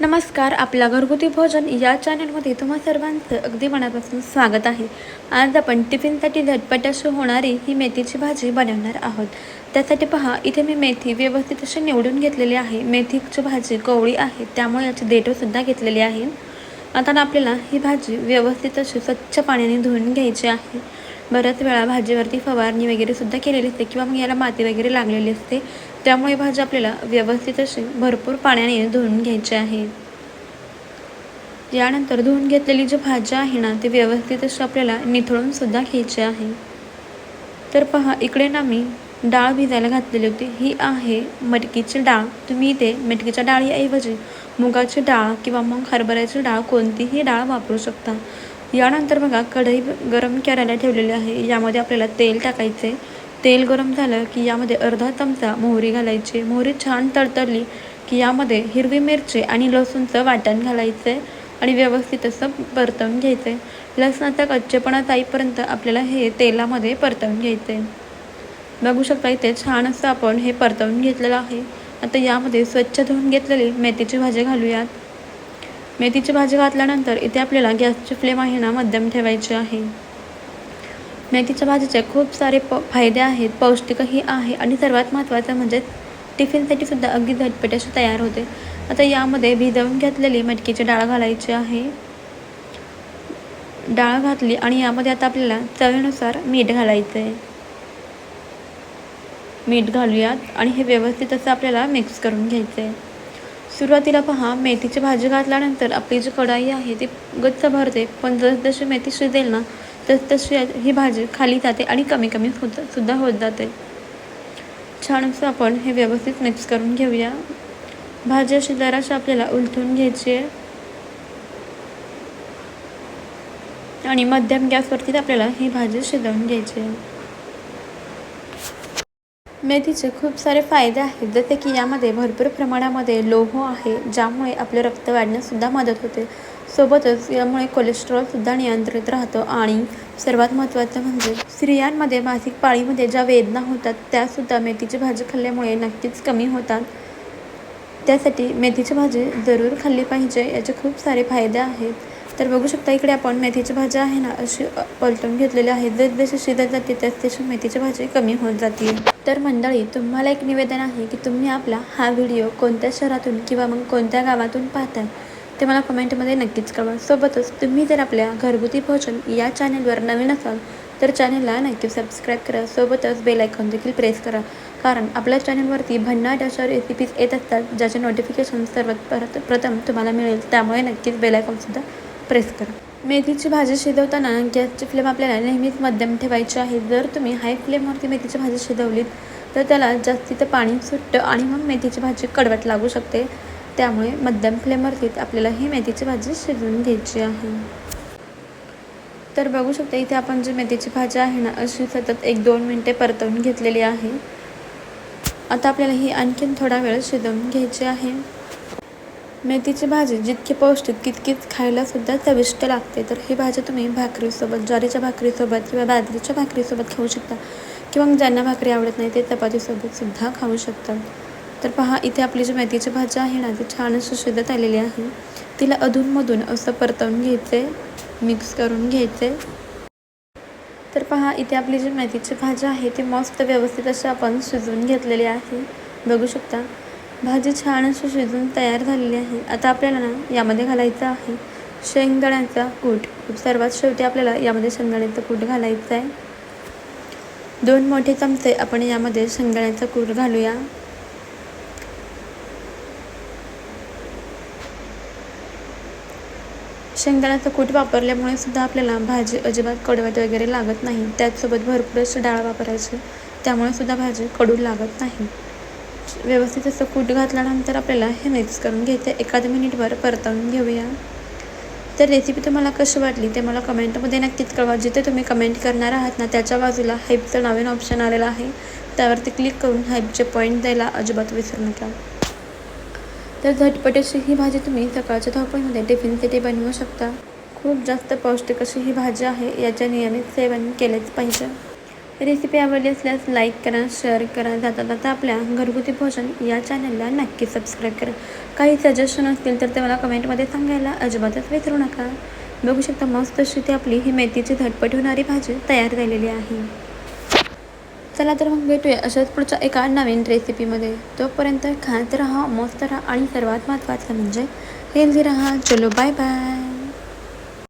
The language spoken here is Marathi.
नमस्कार आपल्या घरगुती भोजन या चॅनलमध्ये तुम्हा सर्वांचं अगदी मनापासून स्वागत आहे. आज आपण टिफिनसाठी झटपट अशी होणारी ही मेथीची भाजी बनवणार आहोत. त्यासाठी पहा इथे मी मेथी व्यवस्थित अशी निवडून घेतलेली आहे. मेथीची भाजी कोवळी आहे त्यामुळे याची देठोसुद्धा घेतलेली आहे. आता ना आपल्याला ही भाजी व्यवस्थित अशी स्वच्छ पाण्याने धुवून घ्यायची आहे. बऱ्याच वेळा भाजीवरती फवारणी वगैरे सुद्धा केलेली असते किंवा मग याला माती वगैरे लागलेली असते. त्यामुळे भाजी आपल्याला व्यवस्थित अशी भरपूर पाण्याने धुवून घ्यायची आहे यानंतर धुवून घेतलेली जी भाजी आहे ना ती व्यवस्थित अशी आपल्याला निथळून सुद्धा घ्यायची आहे. तर पहा इकडे ना मी डाळ भिजायला घातलेली होती. ही आहे मटकीची डाळ. तुम्ही इथे मटकीच्या डाळीऐवजी मुगाची डाळ किंवा मग हरभऱ्याची डाळ कोणतीही डाळ वापरू शकता. यानंतर बघा कढई गरम करायला ठेवलेली आहे. यामध्ये आपल्याला तेल टाकायचे. तेल गरम झालं की यामध्ये अर्धा चमचा मोहरी घालायची. मोहरी छान तडतडली की यामध्ये हिरवी मिरची आणि लसूणचं वाटण घालायचं आहे आणि व्यवस्थित असं परतवून घ्यायचं. आहे लसणाचा कच्चेपणा जाईपर्यंत आपल्याला हे तेलामध्ये परतवून घ्यायचं. आहे बघू शकता इथे छान असं आपण हे परतवून घेतलेलं आहे. आता यामध्ये स्वच्छ धुवून घेतलेली मेथीची भाजी घालूयात. मेथीची भाजी घातल्यानंतर इथे आपल्याला गॅसची फ्लेम आहे ना मध्यम ठेवायची आहे. मेथीच्या भाजीचे खूप सारे प फायदे आहेत पौष्टिकही आहे आणि सर्वात महत्त्वाचं म्हणजे टिफिनसाठी सुद्धा अगदी झटपट अशी तयार होते. आता यामध्ये भिजवून घेतलेली मटकीची डाळ घालायची आहे. डाळ घातली आणि यामध्ये आता आपल्याला चवीनुसार मीठ घालायचं आहे मीठ घालूयात आणि हे व्यवस्थित असं आपल्याला मिक्स करून घ्यायचं आहे सुरुवातीला पहा मेथीची भाजी घातल्यानंतर आपली जी कढाई आहे ती गच्च भरते. पण जस जशी मेथी शिजेल ना तस तशी ही भाजी खाली जाते आणि कमी कमी होत सुद्धा होत जाते. छान असं आपण हे व्यवस्थित मिक्स करून घेऊया. भाजी अशी जराशी आपल्याला उलथून घ्यायची आहे. आणि मध्यम गॅसवरतीच आपल्याला ही भाजी शिजवून घ्यायची आहे. मेथीचे खूप सारे फायदे आहेत. जसे की यामध्ये भरपूर प्रमाणामध्ये लोह आहे ज्यामुळे आपले रक्त वाढण्यासुद्धा मदत होते. सोबतच यामुळे कोलेस्ट्रॉलसुद्धा नियंत्रित राहतं आणि सर्वात महत्त्वाचं म्हणजे स्त्रियांमध्ये मासिक पाळीमध्ये ज्या वेदना होतात त्यासुद्धा मेथीची भाजी खाल्ल्यामुळे नक्कीच कमी होतात. त्यासाठी मेथीची भाजी जरूर खाल्ली पाहिजे याचे खूप सारे फायदे आहेत. तर बघू शकता इकडे आपण मेथीची भाजी आहे ना अशी पलटून घेतलेली आहे जस जशी शिजत जाते तस तशी मेथीची भाजी कमी होत जाते तर मंडळी तुम्हाला एक निवेदन आहे की तुम्ही आपला हा व्हिडिओ कोणत्या शहरातून किंवा मग कोणत्या गावातून पाहताय ते मला कमेंटमध्ये नक्कीच कळवा. सोबतच तुम्ही जर आपल्या घरगुती भोजन या चॅनेलवर नवीन असाल तर चॅनेलला नक्की सबस्क्राईब करा. सोबतच बेल आयकॉन देखील प्रेस करा. कारण आपल्या चॅनलवरती भन्नाट अशा रेसिपीज येत असतात ज्याचे नोटिफिकेशन सर्वात परत प्रथम तुम्हाला मिळेल. त्यामुळे नक्कीच बेल आयकॉनसुद्धा प्रेस करा. मेथीची भाजी शिजवताना गॅसची फ्लेम आपल्याला नेहमीच मध्यम ठेवायची आहे. जर तुम्ही हाय फ्लेमवरती मेथीची भाजी शिजवलीत तर त्याला जास्तीचं पाणी सुटतं आणि मग मेथीची भाजी कडवट लागू शकते. त्यामुळे मध्यम फ्लेमवरती आपल्याला ही मेथीची भाजी शिजवून घ्यायची आहे. तर बघू शकता इथे आपण जी मेथीची भाजी आहे ना अशी सतत एक दोन मिनटे परतवून घेतलेली आहे. आता आपल्याला ही आणखीन थोडा वेळ शिजवून घ्यायची आहे. मेथीची भाजी जितकी पौष्टिक तितकीच खायलासुद्धा चविष्ट लागते. तर ही भाजी तुम्ही भाकरीसोबत ज्वारीच्या भाकरीसोबत किंवा बाजरीच्या भाकरीसोबत खाऊ शकता. किंवा ज्यांना भाकरी आवडत नाही ते चपातीसोबत सुद्धा खाऊ शकतात तर पहा इथे आपली जी मेथीची भाजी आहे ना ती छान अशी आलेली आहे. तिला अधूनमधून असं परतवून घ्यायचे मिक्स करून घ्यायचे. तर पहा इथे आपली जी मेथीची भाजी आहे ती मस्त व्यवस्थित अशी आपण शिजवून घेतलेली आहे. बघू शकता. भाजी छान अशी शिजून तयार झालेली आहे. आता आपल्याला ना यामध्ये घालायचं आहे शेंगदाण्याचा कूट. सर्वात शेवटी आपल्याला यामध्ये शेंगदाण्याचं कूट घालायचं आहे. दोन मोठे चमचे आपण यामध्ये शेंगदाण्याचा कूट घालूया. शेंगदाण्याचं कूट वापरल्यामुळे सुद्धा आपल्याला भाजी अजिबात कडवट वगैरे लागत नाही. त्याचसोबत भरपूर अशी डाळ वापरायची. त्यामुळे सुद्धा भाजी कडू लागत नाही. व्यवस्थित असं कूट घातल्यानंतर आपल्याला हे मिक्स करून घ्यायचं एखाद मिनिटभर परतवून घेऊया. तर रेसिपी तुम्हाला कशी वाटली ते मला कमेंटमध्ये नक्कीच कळवा. जिथे तुम्ही कमेंट करणार आहात ना त्याच्या बाजूला हाईपचं नवीन ऑप्शन आलेलं आहे. त्यावरती क्लिक करून हाईपचे पॉईंट द्यायला अजिबात विसरू नका. तर झटपट अशी ही भाजी तुम्ही सकाळच्या धावपळीमध्ये टिफिनसाठी बनवू शकता. खूप जास्त पौष्टिक अशी ही भाजी आहे. याच्या नियमित सेवन केलेच पाहिजे. रेसिपी आवडली असल्यास लाईक करा शेअर करा जाता जाता आपल्या घरगुती भोजन या चॅनलला नक्की सबस्क्राईब करा. काही सजेशन असतील तर ते मला कमेंटमध्ये सांगायला अजिबातच विसरू नका. बघू शकता मस्त अशी ती आपली ही मेथीची झटपट होणारी भाजी तयार झालेली आहे. चला तर मग भेटूया अशाच पुढच्या एका नवीन रेसिपीमध्ये तोपर्यंत खात राहा मस्त राहा आणि सर्वात महत्त्वाचं म्हणजे हेल्दी राहा. चलो बाय बाय